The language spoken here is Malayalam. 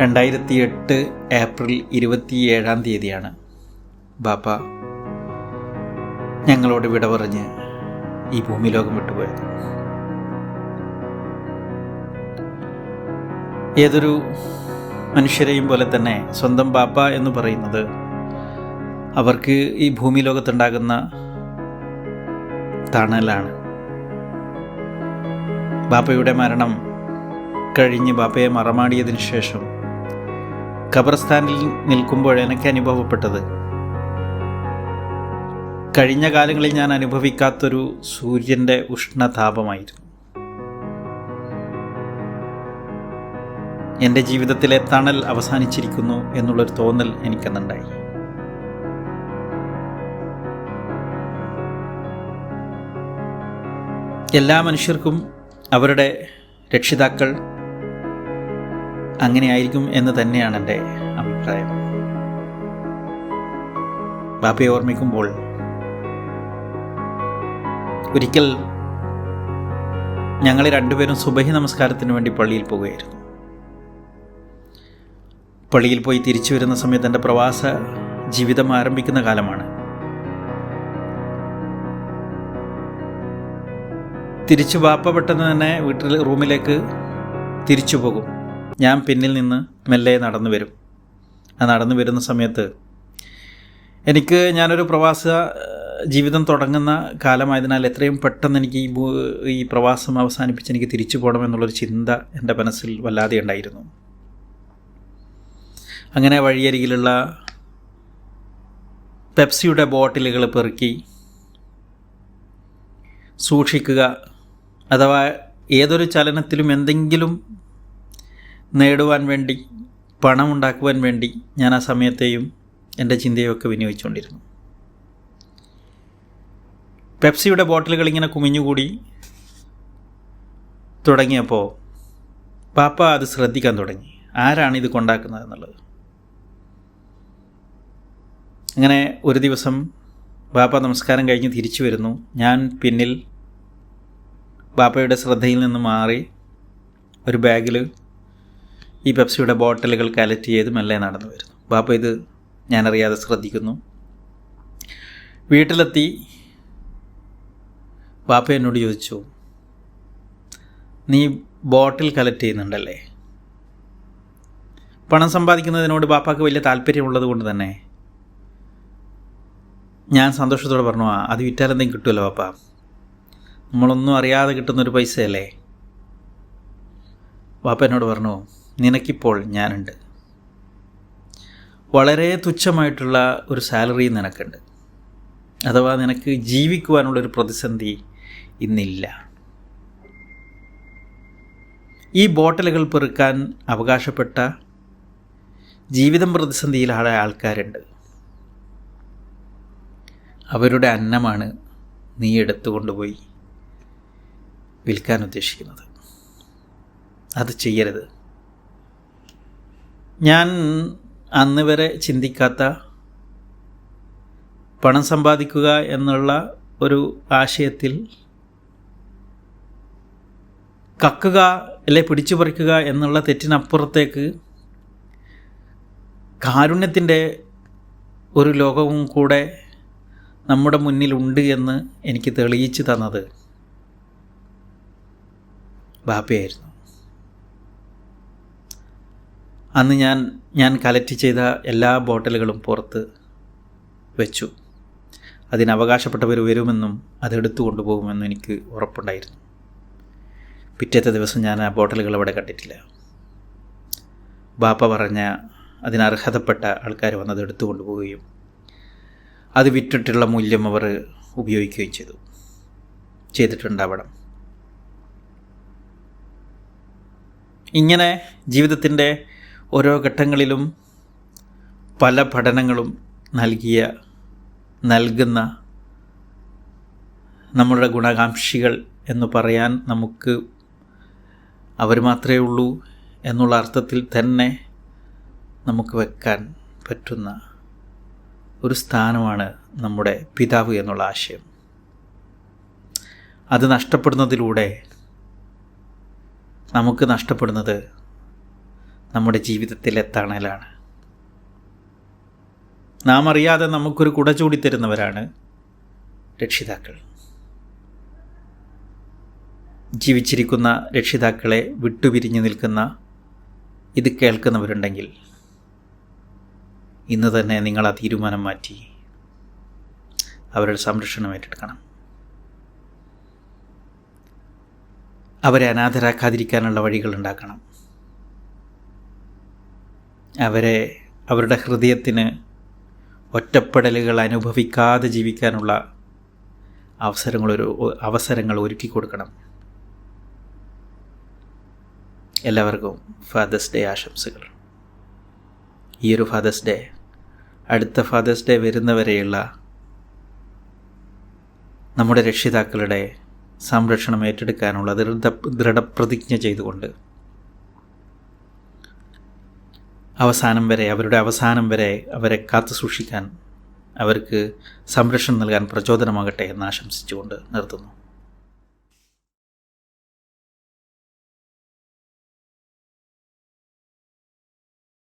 രണ്ടായിരത്തി എട്ട് ഏപ്രിൽ ഇരുപത്തിയേഴാം തീയതിയാണ്. ബാപ്പ ഞങ്ങളോട് വിട പറഞ്ഞ് ഈ ഭൂമി ലോകം വിട്ടുപോയത്. ഏതൊരു മനുഷ്യരെയും പോലെ തന്നെ സ്വന്തം ബാപ്പ എന്ന് പറയുന്നത് അവർക്ക് ഈ ഭൂമി ലോകത്തുണ്ടാകുന്ന തണലാണ്. ബാപ്പയുടെ മരണം കഴിഞ്ഞ് ബാപ്പയെ മറമാടിയതിനു ശേഷം ഖബർസ്ഥാനിൽ നിൽക്കുമ്പോൾ എനിക്ക് അനുഭവപ്പെട്ടത്. കഴിഞ്ഞ കാലങ്ങളിൽ ഞാൻ അനുഭവിക്കാത്തൊരു സൂര്യന്റെ ഉഷ്ണതാപമായിരുന്നു. എന്റെ ജീവിതത്തിലെ തണൽ അവസാനിച്ചിരിക്കുന്നു എന്നുള്ളൊരു തോന്നൽ എനിക്കന്നുണ്ടായി. എല്ലാ മനുഷ്യർക്കും അവരുടെ രക്ഷിതാക്കൾ അങ്ങനെയായിരിക്കും എന്ന് തന്നെയാണ് എന്റെ അഭിപ്രായം. ബാപ്പയെ ഓർമ്മിക്കുമ്പോൾ ഒരിക്കൽ ഞങ്ങൾ രണ്ടുപേരും സുബഹി നമസ്കാരത്തിന് വേണ്ടി പള്ളിയിൽ പോവുകയായിരുന്നു പള്ളിയിൽ പോയി തിരിച്ചു വരുന്ന സമയത്ത് എന്റെ പ്രവാസ ജീവിതം ആരംഭിക്കുന്ന കാലമാണ്. തിരിച്ചു ബാപ്പ പെട്ടെന്ന് തന്നെ വീട്ടിൽ റൂമിലേക്ക് തിരിച്ചു പോകും. ഞാൻ പിന്നിൽ നിന്ന് മെല്ലെ നടന്നു വരും. ആ നടന്നു വരുന്ന സമയത്ത് എനിക്ക് ഞാനൊരു പ്രവാസ ജീവിതം തുടങ്ങുന്ന കാലമായതിനാൽ എത്രയും പെട്ടെന്ന് എനിക്ക് ഈ ഈ പ്രവാസം അവസാനിപ്പിച്ച് എനിക്ക് തിരിച്ചു പോകണമെന്നുള്ളൊരു ചിന്ത എന്റെ മനസ്സിൽ വല്ലാതെ ഉണ്ടായിരുന്നു. അങ്ങനെ വഴിയരികിലുള്ള പെപ്സിയുടെ ബോട്ടിലുകൾ പെറുക്കി സൂക്ഷിക്കുക അഥവാ ഏതൊരു ചലനത്തിലും എന്തെങ്കിലും നേടുവാൻ വേണ്ടി പണം ഉണ്ടാക്കുവാൻ വേണ്ടി ഞാൻ ആ സമയത്തെയും എന്റെ ചിന്തയൊക്കെ വിനിയോഗിച്ചുകൊണ്ടിരുന്നു. പെപ്സിയുടെ ബോട്ടിലുകൾ ഇങ്ങനെ കുമിഞ്ഞുകൂടി തുടങ്ങിയപ്പോൾ പാപ്പ അത് ശ്രദ്ധിക്കാൻ തുടങ്ങി. ആരാണ് ഇത് കൊണ്ടാക്കുന്നത് എന്നുള്ളത്. അങ്ങനെ ഒരു ദിവസം ബാപ്പ നമസ്കാരം കഴിഞ്ഞ് തിരിച്ചു വരുന്നു. ഞാൻ പിന്നിൽ ബാപ്പയുടെ ശ്രദ്ധയിൽ നിന്ന് മാറി ഒരു ബാഗിൽ ഈ പെപ്സിയുടെ ബോട്ടിലുകൾ കലക്ട് ചെയ്ത് മെല്ലെ നടന്നു വരുന്നു. ബാപ്പ ഇത് ഞാനറിയാതെ ശ്രദ്ധിക്കുന്നു. വീട്ടിലെത്തി. ബാപ്പ എന്നോട് ചോദിച്ചു നീ ബോട്ടിൽ കലക്ട് ചെയ്യുന്നുണ്ടല്ലേ? പണം സമ്പാദിക്കുന്നതിനോട് ബാപ്പാക്ക് വലിയ താല്പര്യമുള്ളത് കൊണ്ട് തന്നെ. ഞാൻ സന്തോഷത്തോടെ പറഞ്ഞു ആ അത് വിറ്റാലെന്തെങ്കിലും കിട്ടുമല്ലോ പാപ്പ നമ്മളൊന്നും അറിയാതെ കിട്ടുന്നൊരു പൈസയല്ലേ? ബാപ്പ എന്നോട് പറഞ്ഞു നിനക്കിപ്പോൾ ഞാനുണ്ട്. വളരെ തുച്ഛമായിട്ടുള്ള ഒരു സാലറി നിനക്കുണ്ട്. അഥവാ നിനക്ക് ജീവിക്കുവാനുള്ളൊരു പ്രതിസന്ധി ഇന്നില്ല. ഈ ബോട്ടലുകൾ പെറുക്കാൻ അവകാശപ്പെട്ട ജീവിതം പ്രതിസന്ധിയിലായ ആൾക്കാരുണ്ട്. അവരുടെ അന്നമാണ് നീ എടുത്തുകൊണ്ടുപോയി വിൽക്കാൻ ഉദ്ദേശിക്കുന്നത്. അത് ചെയ്യരുത്. ഞാൻ അന്ന് വരെ ചിന്തിക്കാത്ത പണം സമ്പാദിക്കുക എന്നുള്ള ഒരു ആശയത്തിൽ കക്കുക അല്ലെ പിടിച്ചു പറിക്കുക എന്നുള്ള തെറ്റിനപ്പുറത്തേക്ക് കാരുണ്യത്തിന്റെ ഒരു ലോകവും കൂടെ നമ്മുടെ മുന്നിലുണ്ട് എന്ന് എനിക്ക് തെളിയിച്ചു തന്നത് ബാപ്പയായിരുന്നു. അന്ന് ഞാൻ ഞാൻ കലക്ട് ചെയ്ത എല്ലാ ബോട്ടിലുകളും പുറത്ത് വെച്ചു. അതിനവകാശപ്പെട്ടവർ വരുമെന്നും അതെടുത്തു കൊണ്ടുപോകുമെന്നും എനിക്ക് ഉറപ്പുണ്ടായിരുന്നു. പിറ്റേത്തെ ദിവസം ഞാൻ ആ ബോട്ടലുകൾ അവിടെ കണ്ടിട്ടില്ല. ബാപ്പ പറഞ്ഞ അതിനർഹതപ്പെട്ട ആൾക്കാർ വന്നത് എടുത്തു കൊണ്ടുപോവുകയും അത് വിറ്റിട്ടുള്ള മൂല്യം അവർ ഉപയോഗിക്കുകയും ചെയ്തു. ചെയ്തിട്ടുണ്ടാവണം. ഇങ്ങനെ ജീവിതത്തിന്റെ ഓരോ ഘട്ടങ്ങളിലും പല പഠനങ്ങളും നൽകിയ നൽകുന്ന നമ്മുടെ ഗുണകാംക്ഷികൾ എന്ന് പറയാൻ നമുക്ക് അവർ മാത്രമേ ഉള്ളൂ എന്നുള്ള അർത്ഥത്തിൽ തന്നെ നമുക്ക് വെക്കാൻ പറ്റുന്ന ഒരു സ്ഥാനമാണ് നമ്മുടെ പിതാവ് എന്നുള്ള ആശയം. അത് നഷ്ടപ്പെടുന്നതിലൂടെ നമുക്ക് നഷ്ടപ്പെടുന്നത് നമ്മുടെ ജീവിതത്തിലെ തണലാണ് നാം അറിയാതെ നമുക്കൊരു കുട ചൂടിത്തരുന്നവരാണ് രക്ഷിതാക്കൾ. ജീവിച്ചിരിക്കുന്ന രക്ഷിതാക്കളെ വിട്ടുപിരിഞ്ഞു നിൽക്കുന്ന ഇത് കേൾക്കുന്നവരുണ്ടെങ്കിൽ ഇന്ന് തന്നെ നിങ്ങൾ ആ തീരുമാനം മാറ്റി അവരുടെ സംരക്ഷണം ഏറ്റെടുക്കണം. അവരെ അനാഥരാക്കാതിരിക്കാനുള്ള വഴികൾ ഉണ്ടാക്കണം. അവരെ അവരുടെ ഹൃദയത്തിന് ഒറ്റപ്പെടലുകൾ അനുഭവിക്കാതെ ജീവിക്കാനുള്ള അവസരങ്ങൾ ഒരു അവസരങ്ങൾ ഒരുക്കി കൊടുക്കണം. എല്ലാവർക്കും ഫാദേഴ്സ് ഡേ ആശംസകൾ. ഈ ഒരു ഫാദേഴ്സ് ഡേ അടുത്ത ഫാദേഴ്സ് ഡേ വരുന്നവരെയുള്ള നമ്മുടെ രക്ഷിതാക്കളുടെ സംരക്ഷണം ഏറ്റെടുക്കാനുള്ള ദൃഢ ദൃഢപ്രതിജ്ഞ ചെയ്തുകൊണ്ട് അവസാനം വരെ അവരുടെ അവസാനം വരെ അവരെ കാത്തു സൂക്ഷിക്കാൻ അവർക്ക് സംരക്ഷണം നൽകാൻ പ്രചോദനമാകട്ടെ എന്ന് ആശംസിച്ചുകൊണ്ട് നിർത്തുന്നു.